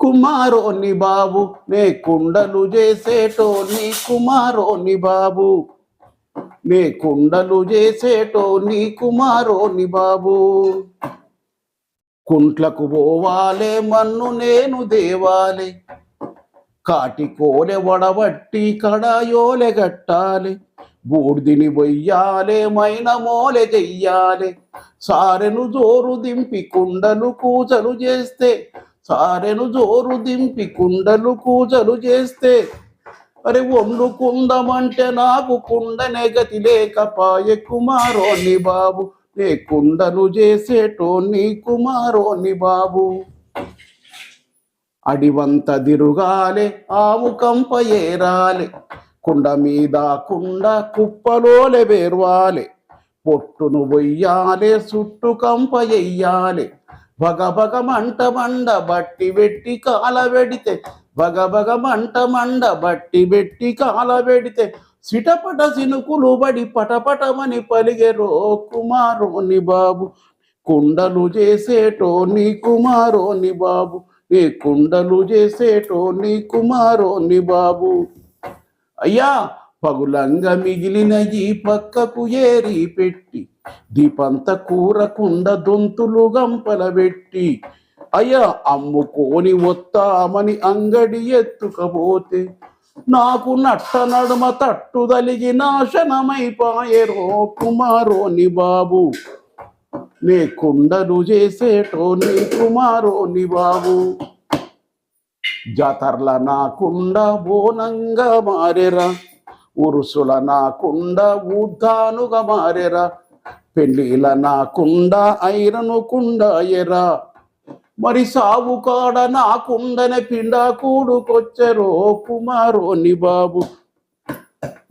కుమారోని బాబు నే కుండలు చేసేటోని కుమారోని బాబు. నే కుండలు చేసేటోని కుమారోని బాబు. కుంట్లకు పోవాలే మన్ను నేను దేవాలే. కాటి కోలె వడబట్టి కడాయోలె గట్టాలి బూడిదిని బొయ్యాలే మైన మోలె చెయ్యాలే. సారెను జోరు దింపి కుండలు కూచలు చేస్తే సారెను జోరు దింపి కుండలు కూజలు చేస్తే అరే వండుకుందమంటే నాకు కుండనే గతి లేకపాయే కుమారోని బాబు. నే కుండలు చేసేటోని కుమారోని బాబు. అడివంత దిరుగాలే ఆవు కంప ఏరాలే. కుండ మీద కుండ కుప్పలోలే వేర్వాలే. పొట్టును బొయ్యాలే చుట్టు కంప ఎయ్యాలే. భగభగ మంట మండ బట్టి పెట్టి కాల పెడితే భగ మంట మండ బట్టి పెట్టి కాల పెడితే సిటపట సినుకులు బడి పటపటమని పలిగెరో కుమారోని బాబు. కుండలు చేసేటో నీ కుమారోని బాబు. ఏ కుండలు చేసేటో నీ కుమారోని బాబు. అయ్యా పగులంగా మిగిలిన ఈ పక్కకు ఏరి పెట్టి దీపంత కూరకుండ దొంతులు గంపలబెట్టి అయ్యా అమ్ముకోని వస్తామని అంగడి ఎత్తుకపోతే నాకు నట్ట నడుమ తట్టుదలిగి నాశనమైపాయరో కుమారోని బాబు. నే కుండలు చేసేటోని కుమారోని బాబు. జాతర్ల నాకుండ బోనంగా మారెరా ఉరుసుల నాకుండ ఊద్దానుగా మారెరా. పెళ్ళిల నాకుండ ఐరను కుండ ఎరా. మరి సావు కాడ నాకుండనే పిండ కూడుకొచ్చరో కుమారోని బాబు.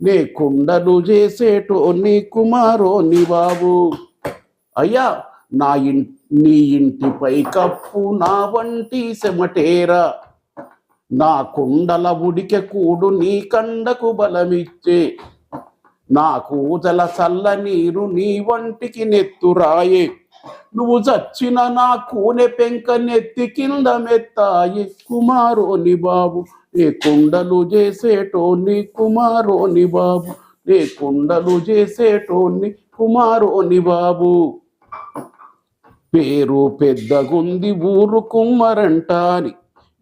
నే కుండలు చేసేటో నీ కుమారోని బాబు. అయ్యా నా ఇన్ నీ ఇంటిపై కప్పు నా వంటి సెమటేరా. నా కుండల ఉడికె కూడు నీ కండకు బలమిచ్చే. నా కూజల చల్ల నీరు నీ వంటికి నెత్తురాయే నువ్వు చచ్చిన నా కూనె పెంక నెత్తి కింద మెత్తాయి. కుమారోని బాబు ఏ కుండలు చేసేటోని కుమారోని బాబు ఏ కుండలు చేసేటోని కుమారోని బాబు. పేరు పెద్దగుంది ఊరు కుమ్మరంటాని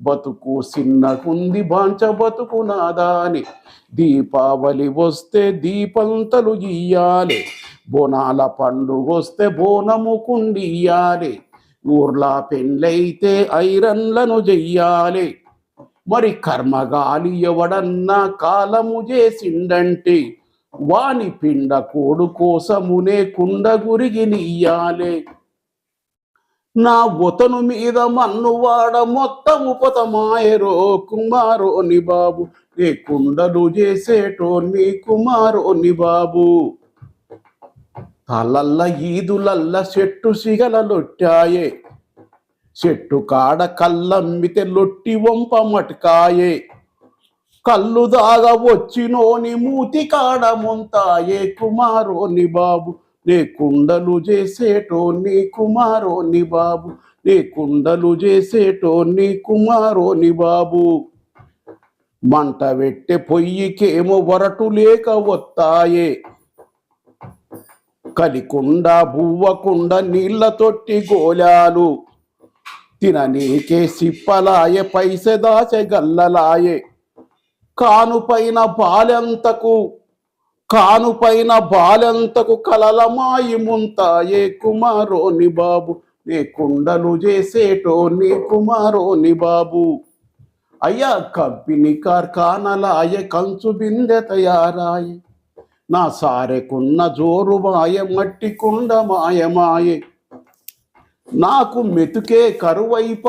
బతుకు చిన్నగుంది బాంచ బతుకు నాదాని దీపావళి వస్తే దీపంతలు ఇయ్యాలి. బోనాల పండుగ వస్తే బోనము కుండియ్యాలి. ఊర్లా పెండ్లైతే ఐరన్లను చెయ్యాలి మరి కర్మగాలి ఎవడన్నా కాలము చేసిండంటే వాని పిండ కోడు కోసమునే కుండ గురిగి నీయాలే నా ఉతను మీద మన్నువాడ మొత్తము పొతమాయరో కుమారోని బాబు. ఏ కుండలు చేసేటోని కుమారోని బాబు. తలల్ల ఈదులల్ల చెట్టు సిగలలొట్టాయే. చెట్టు కాడ కళ్ళమ్మితే లొట్టి వంప మటకాయే. కళ్ళు దాగ వచ్చినోని మూతి కాడ ముంతాయే కుమారోని బాబు. నే కుండలు చేసేటోని కుమారోని బాబు. నే కుండలు చేసేటోని కుమారోని బాబు. మంట పెట్టే పొయ్యికేమో వరటు లేక వస్తాయే కలికుండ బువ్వకుండ నీళ్ళ తొట్టి గోలాలు. తిననీకే సిప్పలాయే పైసె దాచె గల్లలాయే. కానుపైన బాలెంతకు కానుపైన బాలెంతకు కలలమాయి ముంతాయే కుమారోని బాబు. నే కుండలు చేసేటోని కుమారోని బాబు. అయ్యా కబ్బిని కార్ఖానలాయ కంచు బిందె తయారాయే. నా సారెకున్న జోరు మాయ మట్టి కుండ మాయమాయే. నాకు మెతుకే కరువైపా